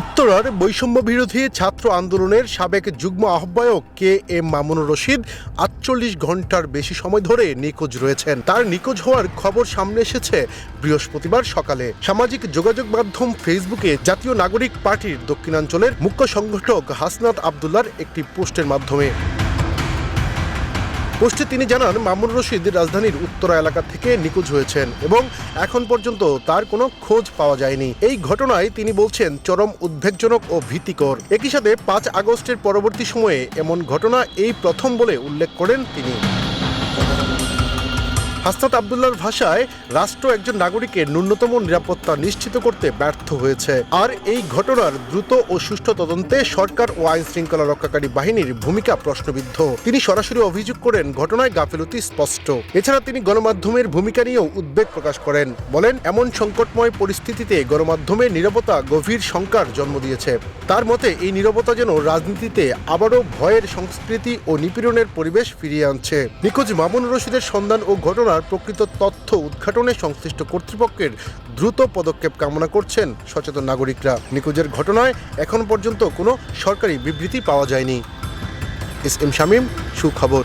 উত্তরার বৈষম্য বিরোধী ছাত্র আন্দোলনের সাবেক যুগ্ম আহ্বায়ক কে এম মামুনুর রশিদ আটচল্লিশ ঘণ্টার বেশি সময় ধরে নিখোঁজ রয়েছেন। তার নিখোঁজ হওয়ার খবর সামনে এসেছে বৃহস্পতিবার সকালে। সামাজিক যোগাযোগ মাধ্যম ফেসবুকে জাতীয় নাগরিক পার্টির দক্ষিণাঞ্চলের মুখ্য সংগঠক হাসনাত আবদুল্লার একটি পোস্টের মাধ্যমে। পোস্টে তিনি জানান, মামুন রশিদ রাজধানীর উত্তরা এলাকা থেকে নিখোঁজ হয়েছেন এবং এখন পর্যন্ত তার কোনো খোঁজ পাওয়া যায়নি। এই ঘটনায় তিনি বলছেন, চরম উদ্বেগজনক ও ভীতিকর। একই সাথে পাঁচ আগস্টের পরবর্তী সময়ে এমন ঘটনা এই প্রথম বলে উল্লেখ করেন তিনি। হাসনাত আবদুল্লার ভাষায় রাষ্ট্র একজন নাগরিকের ন্যূনতম নিরাপত্তা নিশ্চিত করতে ব্যর্থ হয়েছে। আর এই ঘটনার দ্রুত ও সুষ্ঠু তদন্তে সরকার ও আইন শৃঙ্খলা রক্ষাকারী বাহিনীর ভূমিকা প্রশ্নবিদ্ধ। তিনি সরাসরি অভিযোগ করেন, ঘটনায় গাফিলতি স্পষ্ট। এছাড়া তিনি গণমাধ্যমের ভূমিকা নিয়েও উদ্বেগ প্রকাশ করেন। বলেন, এমন সংকটময় পরিস্থিতিতে গণমাধ্যমের নিরাপত্তা গভীর শঙ্কার জন্ম দিয়েছে। তার মতে, এই নিরাপত্তা যেন রাজনীতিতে আবারও ভয়ের সংস্কৃতি ও নিপীড়নের পরিবেশ ফিরিয়ে আনছে। নিখোঁজ মামুন রশিদের সন্ধান ও ঘটনার প্রকৃত তথ্য উদ্ঘাটনে সংশ্লিষ্ট কর্তৃপক্ষের দ্রুত পদক্ষেপ কামনা করছেন সচেতন নাগরিকরা। নিখোঁজের ঘটনায় এখন পর্যন্ত কোনো সরকারি বিবৃতি পাওয়া যায়নি। এস এম শামীম, সুখবর।